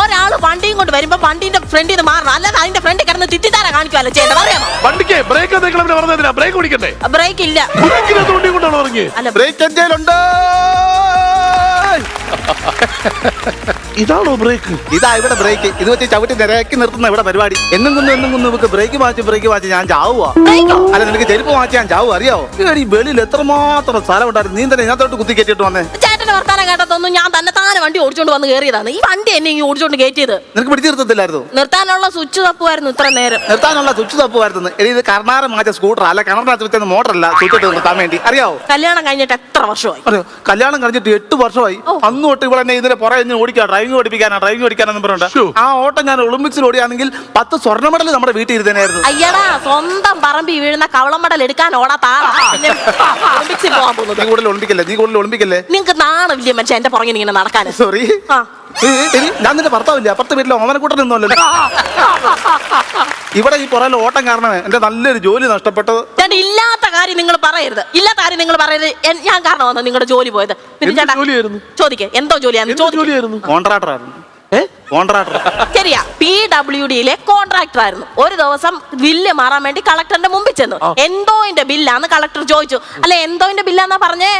ഒരാൾ വണ്ടിയും കൊണ്ട് വരുമ്പോ വണ്ടിന്റെ ഫ്രണ്ടിൽ നിന്ന് മാറണം. അല്ലാതെ അതിന്റെ ഫ്രണ്ടിൽ കിടന്ന് തിറ്റിത്താര കാണിക്കുവല്ലോ ചേട്ടൻ അറിയാമോ? വണ്ടിക്ക് ബ്രേക്ക് പറഞ്ഞതിനാ ബ്രേക്ക് പിടിക്കണ്ടേ ബ്രേക്ക് ഇല്ല. ബ്രേക്കിനെ തോണ്ടി കൊണ്ടാണ് ഇറങ്ങി അല്ല. ബ്രേക്ക് എന്തേലുണ്ട് ഇതാണോ ബ്രേക്ക് ഇതാ ഇവിടെ ബ്രേക്ക് ഇത് വെച്ച് ചവിട്ടി നിരക്കി നിർത്തുന്ന ഇവിടെ പരിപാടി. എന്നും കുന്നു എന്നും കുന്നു നമുക്ക് ബ്രേക്ക് മാറ്റി ബ്രേക്ക് മാറ്റി ഞാൻ ചാവുക അല്ല നിനക്ക് ചെരുപ്പ് മാറ്റി ഞാൻ ചാവു അറിയാവോ? ഈ വെളിയിൽ എത്രമാത്രം സ്ഥലം ഉണ്ടായിരുന്നു നീ തന്നെ ഇതിനകത്തോട്ട് കുത്തി കയറ്റിട്ട് വന്നേ. ചേട്ടന്റെ വർത്താനം കേട്ടതൊന്നും ഞാൻ തന്നെ താനെ വണ്ടി ഓടിച്ചോണ്ട് വന്ന് കയറിയതാണ് ഈ വണ്ടി എന്നെ ഇങ്ങനെ ഓടിച്ചോണ്ട് കയറ്റിയത് നിനക്ക് പിടിച്ചു നിർത്തത്തില്ലായിരുന്നു? നിർത്താനുള്ള സ്വിച്ച് തപ്പുമായിരുന്നു ഇത്ര നേരം. നിർത്താനുള്ള സ്വിച്ച് തപ്പുമായിരുന്നു എടി ഇത് കർണാറ് മാറ്റിയ സ്കൂട്ടർ അല്ല കിണറിനകത്ത് വെച്ച മോട്ടറല്ല സ്വിച്ച് ഇട്ട് നിർത്താൻ വേണ്ടി. അറിയാവോ? കല്യാണം കഴിഞ്ഞിട്ട് എത്ര വർഷമായി? അറിയോ? കല്യാണം കഴിഞ്ഞിട്ട് എട്ട് വർഷമായി. അന്ന് തൊട്ട് ഇവിടെ എന്നെ ഇതിന്റെ പുറകെ ഓടിക്കുക ഡ്രൈവിംഗ് ഓടിപ്പിക്കാനാ ഡ്രൈവിംഗ് പഠിക്കാനെന്ന് ശ്ശോ. പറഞ്ഞിട്ട് ആ ഓട്ടം ഞാൻ ഒളിമ്പിക്സിൽ ഓടിയാണെങ്കിൽ പത്ത് സ്വർണ മെഡൽ നമ്മുടെ വീട്ടിൽ ഇരുന്നേനായിരുന്നു. അയ്യടാ സ്വന്തം പറമ്പി വീഴുന്ന കവളം മെഡൽ എടുക്കാൻ ഓടാ ആളാ പിന്നെ ഒളിമ്പിക്സിൽ പോകാൻ പോകുന്നത്. നീ കൂടുതൽ ഒളിമ്പിക്കല്ലേ? നീ കൂടുതൽ ഒളിമ്പിക്കല്ലേ? നിങ്ങക്ക് വലിയ മനുഷ്യ എന്റെ പുറകിൽ ഇങ്ങനെ നടക്കാൻ? സോറി ആ. ഞാൻ നിന്റെ ഭർത്താവില്ല? അപ്പുറത്തെ വീട്ടിലെ ഓമനക്കൂട്ടൻ നിന്നല്ലോ. ഇവിടെ ഈ പുറകിൽ ഓട്ടം കാരണം എന്റെ നല്ലൊരു ജോലി നഷ്ടപ്പെട്ടത്. ചേട്ടാ ഇല്ലാത്ത കാര്യം നിങ്ങൾ പറയരുത്. ഇല്ലാത്ത കാര്യം നിങ്ങൾ പറയരുത്. ഞാൻ കാരണം കാരണമാണ് നിങ്ങളുടെ ജോലി പോയത്. പിന്നെ എന്ത് ചേട്ടാ ജോലിയായിരുന്നു? ചോദിക്കേ. എന്തോ ജോലിയാണ് എന്ത് ചോദിക്കേ. ജോലിയായിരുന്നു? കോൺട്രാക്ടർ ആയിരുന്നു. ഏ? കോൺട്രാക്ടർ. ശരിയാ പി ഡബ്ല്യു ഡിയിലെ കോൺട്രാക്ടർ ആയിരുന്നു ഒരു ദിവസം ബില്ല് മാറാൻ വേണ്ടി കളക്ടറിന്റെ മുമ്പിൽ ചെന്നു. എന്തോന്റെ ബില്ലാന്ന് കളക്ടർ ചോദിച്ചു. അല്ലെ എന്തോന്റെ ബില്ലാന്നാ പറഞ്ഞേ?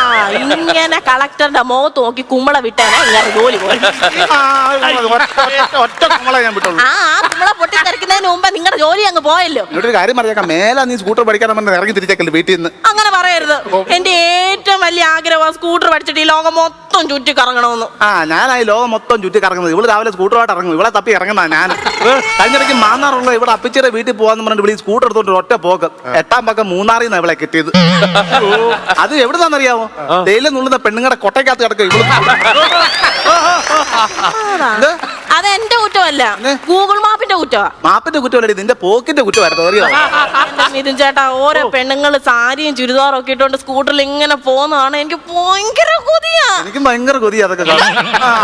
ആ ഇങ്ങനെ കളക്ടറിന്റെ മുഖത്ത് നോക്കി കുമ്പള വിട്ടേനെ ഇങ്ങനെ ജോലി പോയി. ആ ആ കുമ്പള പൊട്ടിത്തെറിക്കുന്നതിന് മുമ്പ് നിങ്ങളുടെ ജോലി അങ്ങ് പോയല്ലോ. ഒരു കാര്യം പറയാം. മേലെ നീ സ്കൂട്ടർ പഠിക്കാൻ പറഞ്ഞ് ഇറങ്ങി തിരിച്ചേക്കല്ലേ വീട്ടിൽ നിന്ന്? അങ്ങനെ പറയരുത്. എന്റെ ഏറ്റവും വലിയ ആഗ്രഹം സ്കൂട്ടർ പഠിച്ചിട്ട് ഈ ലോകം മൊത്തം ചുറ്റി കറങ്ങണമെന്ന് ആ ഞാനായി ലോകം മൊത്തം ചുറ്റി കറങ്ങുന്നത്. ഇവൾ രാവിലെ സ്കൂട്ടറുമായിട്ട് ഇറങ്ങും. ഇവിടെ തപ്പി ഇറങ്ങുന്ന ഞാൻ. കഴിഞ്ഞിടയ്ക്ക് മാന്നാറുള്ള ഇവിടെ അപ്പിച്ചിയുടെ വീട്ടിൽ പോകാന്ന് പറഞ്ഞിട്ട് ഇവിടെ സ്കൂട്ടർ എടുത്തോണ്ട് ഒറ്റ പോക്ക്. എട്ടാം പക്കം മൂന്നാറിൽ നിന്നാണ് ഇവിടെ കിട്ടിയത്. അത് എവിടുന്നാന്നറിയാമോ തേയില നുള്ളുന്ന പെണ്ണുങ്ങളുടെ കൊട്ടയ്ക്കകത്ത് കിടക്കും ഇവൾ. എന്ത്? അത് എന്റെ കുറ്റമല്ല. ഗൂഗിൾ മാപ്പിന്റെ കുറ്റമാ. മാപ്പിന്റെ കുറ്റമല്ല ഇതിന്റെ പോക്കിന്റെ കുറ്റമായിരുന്നു അറിയോ എന്റെ മിഥുൻ ചേട്ടാ ഓരോ പെണ്ണുങ്ങൾ സാരിയും ചുരിദാറും ഒക്കെ ഇട്ടുകൊണ്ട് സ്കൂട്ടറിൽ ഇങ്ങനെ പോകുന്നതാണ് എനിക്ക് ഭയങ്കര കൊതിയാ. എനിക്ക് ഭയങ്കര കൊതി അതൊക്കെ അല്ല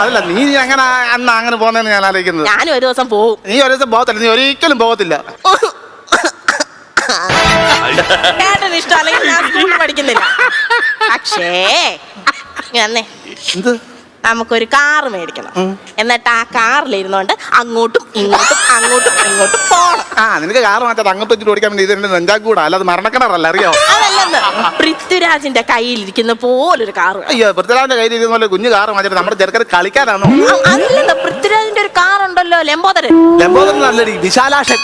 അതല്ല നീ അങ്ങനെ അന്ന് അങ്ങനെ പോകുന്നതെന്ന് ഞാൻ ആലോചിക്കുന്നത്? ഞാൻ ഒരു ദിവസം പോകും. നീ ഒരു ദിവസം പോകത്തില്ല നീ ഒരിക്കലും പോകത്തില്ല. ചേട്ടന് ഇഷ്ടം അല്ലെങ്കിൽ ഞാൻ സ്കൂളിൽ പഠിക്കുന്നില്ല. പക്ഷേ എന്ത്? നമുക്കൊരു കാർ മേടിക്കണം. എന്നിട്ട് ആ കാറിൽ ഇരുന്നോണ്ട് അങ്ങോട്ടും ഇങ്ങോട്ടും അങ്ങോട്ടും ഇങ്ങോട്ടും പോണം. ആ നിനക്ക് കാർ മാറ്റാതെ അങ്ങോട്ട് വെച്ചിട്ട് ഓടിക്കാൻ വേണ്ടി ഇതിന്റെ നെഞ്ചാക്കൂടാ അല്ലാതെ മരണക്കിണറല്ല അറിയോ? അതല്ലെന്ന്. പൃഥ്വിരാജിന്റെ കയ്യിലിരിക്കുന്ന പോലൊരു കാറ്. അയ്യോ പൃഥ്വിരാജിന്റെ കയ്യിലിരിക്കുന്ന പോലെ കുഞ്ഞു കാർ മാറ്റിട്ട് നമ്മുടെ ചെറുക്കാർ കളിക്കാനാണോ? അല്ലെന്ന്. പൃഥ്വിരാജിന്റെ ഒരു കാറുണ്ടല്ലോ ലംബോദരൻ. ലംബോദരൻ നല്ലടി വിശാലാക്ഷൻ.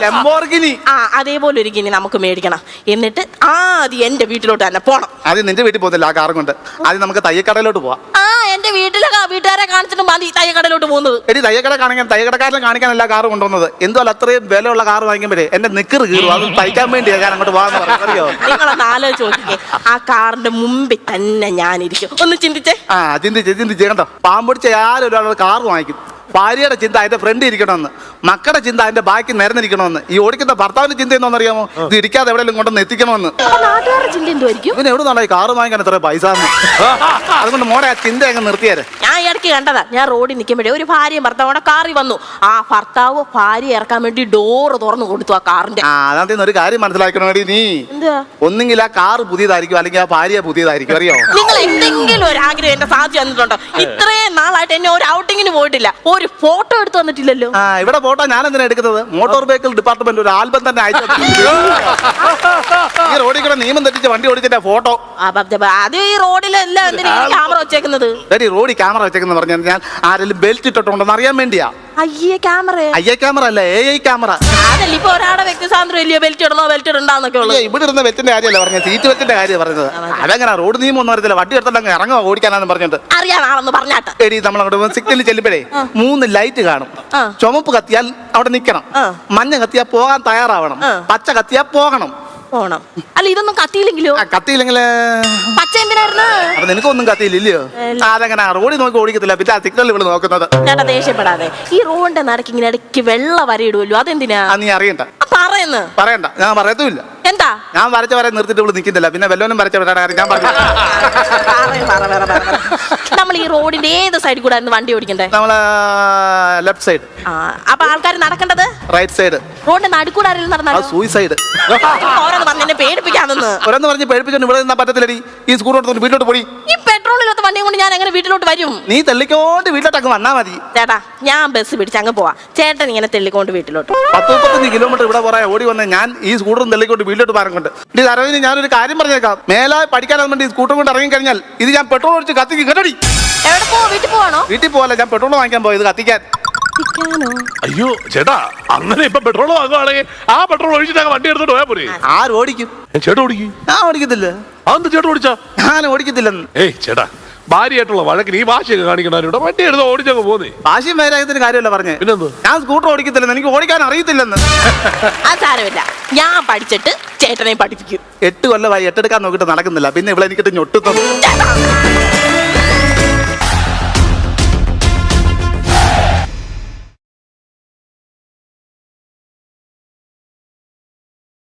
ലംബോർഗിനി. ആ അതേപോലെ ഒരു ഗിനി നമുക്ക് മേടിക്കണം. എന്നിട്ട് ആദ്യം എന്റെ വീട്ടിലോട്ട് തന്നെ പോണം. ആദ്യം നിന്റെ വീട്ടിൽ പോകുന്നില്ല ആ കാറും കൊണ്ട്. ആദ്യം നമുക്ക് തയ്യക്കടയിലോട്ട് പോവാം. ആ എന്റെ വീട്ടിലെ കാ- വീട്ടുകാരെ കാണിച്ചിട്ട് മതി തയ്യക്കടയിലോട്ട് പോകുന്നത്. എടി തയ്യക്കട കാണിക്കാൻ തയ്യക്കടക്കാരനെ കാണിക്കാനല്ല കാറ് കൊണ്ടുവന്നത്. എന്തുമല്ല അത്രയും വിലയുള്ള കാറ് വാങ്ങിക്കുമ്പോഴേ എന്റെ നിക്കറ് കീറും. അത് തയ്ക്കാൻ വേണ്ടിയാ ഞാൻ അങ്ങോട്ട് പോകാന്ന് പറഞ്ഞു അറിയോ? നിങ്ങളൊന്ന് ആലോചിച്ച് നോക്കിക്കേ ആ കാറിന്റെ മുമ്പിൽ തന്നെ ഞാനിരിക്കും. ഒന്ന് ചിന്തിച്ചേ. ആ ചിന്തിച്ച് ചിന്തിച്ച്. കണ്ടോ? പാമ്പൊടിച്ച ആരും ഒരാളുടെ കാർ വാങ്ങിക്കും ഭാര്യയുടെ ചിന്ത അതിന്റെ ഫ്രണ്ട് ഇരിക്കണമെന്ന്. മക്കളുടെ ചിന്ത അതിന്റെ ബാക്കി നിരന്നിരിക്കണമെന്ന്. ഈ ഓടിക്കുന്ന ഭർത്താവിന്റെ ചിന്ത എന്നൊന്നും അറിയാമോ ഇത് ഇരിക്കാതെ എവിടെയെങ്കിലും കൊണ്ടൊന്ന് എത്തിക്കണമെന്ന്. പിന്നെ എവിടെ നിന്നാണ് കാറ് വാങ്ങിക്കാൻ എത്ര പൈസ അതുകൊണ്ട് മോടെ ആ ചിന്ത അങ്ങ് നിർത്തിയാരെ. ഞാൻ ഇടയ്ക്ക് കണ്ടതാ ഞാൻ റോഡിൽ നിൽക്കുമ്പോഴേ ഒരു ഭാര്യയും ഭർത്താവോടെ കാറി വന്നു. ആ ഭർത്താവ് ഭാര്യ ഇറക്കാൻ വേണ്ടി ഡോറ് തുറന്നു കൊടുത്തു ആ കാറിന്റെ. ആ അതിനകത്ത് ഒരു കാര്യം മനസ്സിലാക്കണം വേണ്ടി നീ. ഒന്നെങ്കിൽ ആ കാറ് പുതിയതായിരിക്കും അല്ലെങ്കിൽ ആ ഭാര്യ പുതിയതായിരിക്കും അറിയോ നിങ്ങൾ എന്തെങ്കിലും ഒരു ആഗ്രഹം എന്റെ സാധിച്ചു തന്നിട്ടുണ്ടോ? ഇത്രയും നാളായിട്ട് എന്നെ ഒരു ഔട്ടിങ്ങിന് പോയിട്ടില്ല. ഒരു ഫോട്ടോ എടുത്തു വന്നിട്ടില്ലല്ലോ. ആ ഇവിടെ ഫോട്ടോ ഞാൻ എന്തിനാ എടുക്കുന്നത്? മോട്ടോർ വെഹിക്കിൾ ഡിപ്പാർട്ട്മെന്റ് ഒരു ആൽബം തന്നെ അയച്ചു ഈ റോഡിൽ കൂടെ നിയമം തെറ്റിച്ച് വണ്ടി ഓടിച്ചിട്ട് ഫോട്ടോ. ആ, ബ- ബ- അത് ഈ റോഡിലെല്ലാം എന്തിനാ ക്യാമറ വെച്ചേക്കുന്നത്? റോഡിൽ ക്യാമറ വെച്ചേക്കെന്ന് പറഞ്ഞാൽ ഞാൻ ആരെങ്കിലും ബെൽറ്റ് ഇട്ടിട്ടുണ്ടോ എന്ന് അറിയാൻ വേണ്ടിയാ. അയ്യേ ക്യാമറ ക്യാമറ അല്ല? എ ഐ ക്യാമറ അതല്ല ഇപ്പൊ ഒരാളുടെ വ്യക്തി സ്വാതന്ത്ര്യം ഇല്ലയോ? ബെൽറ്റ് ഇടണോ? ബെൽറ്റ് ഇടണ്ടാന്നൊക്കെ ഇവിടെ ഇരുന്ന വെറ്റിന്റെ കാര്യമല്ല പറഞ്ഞത്? സീറ്റ് വെറ്റിന്റെ കാര്യം പറഞ്ഞത്? അതെങ്ങനെ? റോഡ് നിയമം ഒന്നും അറിയത്തില്ല. വണ്ടി എടുത്തിട്ട് അങ്ങ് ഇറങ്ങുക ഓടിക്കാനാന്ന് പറഞ്ഞിട്ട്. അറിയാം ആളെന്ന് പറഞ്ഞാട്ട്. എടി നമ്മൾ അങ്ങോട്ട് സിഗ്നലിൽ ചെല്ലുമ്പോഴേ മൂന്ന് ലൈറ്റ് കാണും. ചുമപ്പ് കത്തിയാൽ അവിടെ നിൽക്കണം മഞ്ഞ കത്തിയാ പോകാൻ തയ്യാറാവണം. പച്ച കത്തിയാ പോകണം. പോണം. അല്ല ഇതൊന്നും കത്തിയില്ലെങ്കിലോ? ആ, കത്തിയില്ലെങ്കിൽ പച്ച എന്തിനായിരുന്നു? അപ്പൊ നിനക്കൊന്നും കത്തിയില്ലയോ. അതെങ്ങനെ റോഡിൽ നോക്കി ഓടിക്കത്തില്ല. പിന്നെ സിഗ്നൽ ഇവിടെ നോക്കുന്നത്. ചേട്ടാ ദേഷ്യപ്പെടാതെ. ഈ റോഡിന്റെ നടക്ക് ഇങ്ങനെ ഇടയ്ക്ക് വെള്ള വരയിടുമല്ലോ അതെന്തിനാ? നീ അറിയണ്ട. പറയുന്നു. പറയണ്ട. ഞാൻ പറയത്തുമില്ല. ഞാൻ വരച്ച വരെ നിർത്തിട്ട് ഇവിടെ നിൽക്കുന്നില്ല പിന്നെ വല്ലോനും വരച്ച കാര്യം ഞാൻ പറഞ്ഞു. നമ്മൾ ഈ റോഡിന്റെ ഏത് സൈഡിൽ കൂടെ വണ്ടി ഓടിക്കണ്ടേ നമ്മൾ ലെഫ്റ്റ് സൈഡ് ആ അപ്പൊ ആൾക്കാർ നടക്കേണ്ടത്? റൈറ്റ് സൈഡ് റോഡിന്റെ നടുക്കൂടെ ആരെങ്കിലും അത് നടന്നാലോ സൂയിസൈഡ് ഓരോന്ന് പറഞ്ഞ് എന്നെ ഓരോന്ന് പറഞ്ഞ് പേടിപ്പിച്ചോണ്ട് ഇവിടെ നിന്നാ പറ്റത്തില്ലടി. ഈ സ്കൂൾ എടുത്തോണ്ട് വീട്ടിലോട്ട് പോയി ഈ വണ്ടി കൊണ്ട് ഞാൻ എങ്ങനെ വീട്ടിലോട്ട് വരും? നീ തെള്ളിക്കോണ്ട് വന്നാ മതി. ചേട്ടാ ഞാൻ ബസ് പിടിച്ച് അങ്ങ് പോവാ. ചേട്ടൻ ഇങ്ങനെ തെള്ളിക്കൊണ്ട് വീട്ടിലോട്ട്. പത്ത് മുപ്പത്തഞ്ച് കിലോമീറ്റർ ഇവിടെ ഓടി വന്ന. ഞാൻ ഈ സ്കൂട്ടറും തെള്ളിക്കൊണ്ട് വീട്ടിലോട്ട് പറഞ്ഞുകൊണ്ട് ഇത് അരവിന്ദ് ഞാനൊരു കാര്യം പറഞ്ഞേക്കാം. മേലായി പഠിക്കാൻ വേണ്ടി സ്കൂട്ടർ കൊണ്ട് ഇറങ്ങി കഴിഞ്ഞാൽ ഇത് ഞാൻ പെട്രോൾ ഒഴിച്ച് കത്തിക്കും. കേട്ടടി? എവിടെ പോവാ? വീട്ടിൽ പോവാണോ? വീട്ടിൽ പോകല്ല ഞാൻ പെട്രോൾ വാങ്ങിക്കാൻ പോയത് കത്തിക്കാൻ? അയ്യോ ചേട്ടാ അങ്ങനെ ഇപ്പൊ പെട്രോൾ വാങ്ങുവാണെങ്കിൽ ആ പെട്രോൾ ഒഴിച്ചിട്ട് അങ്ങ് വണ്ടി എടുത്തോണ്ട് പോയാ പോരെ? ആര് ഓടിക്കും? ചേട്ടാ ഓടിക്കും? ഞാൻ ഓടിക്കത്തില്ല. അതെന്താ ചേട്ടാ ഓടിച്ചാ? ഞാൻ ഓടിക്കത്തില്ലെന്ന്. ഏയ് ചേട്ടാ ഭാര്യയായിട്ടുള്ള വഴക്കിന് ഈ ഭാഷയൊക്കെ കാണിക്കണവരോട് വണ്ടി എടുത്ത് ഓടിച്ചങ്ങ് പോന്നേ. വാശിയും വൈരാഗ്യത്തിന് കാര്യമല്ല പറഞ്ഞേ. പിന്നെന്ത്? ഞാൻ സ്കൂട്ടർ ഓടിക്കത്തില്ലെന്ന് എനിക്ക് ഓടിക്കാൻ അറിയത്തില്ലെന്ന്. ആ സാരമില്ല. ഞാൻ പഠിച്ചിട്ട് ചേട്ടനെ പഠിപ്പിക്കും. എട്ട് കൊല്ലമായി എട്ടെടുക്കാൻ നോക്കിയിട്ട് നടക്കുന്നില്ല. പിന്നെ ഇവിടെ എനിക്കിട്ട് ഞൊട്ടുത്തു ചേട്ടാ!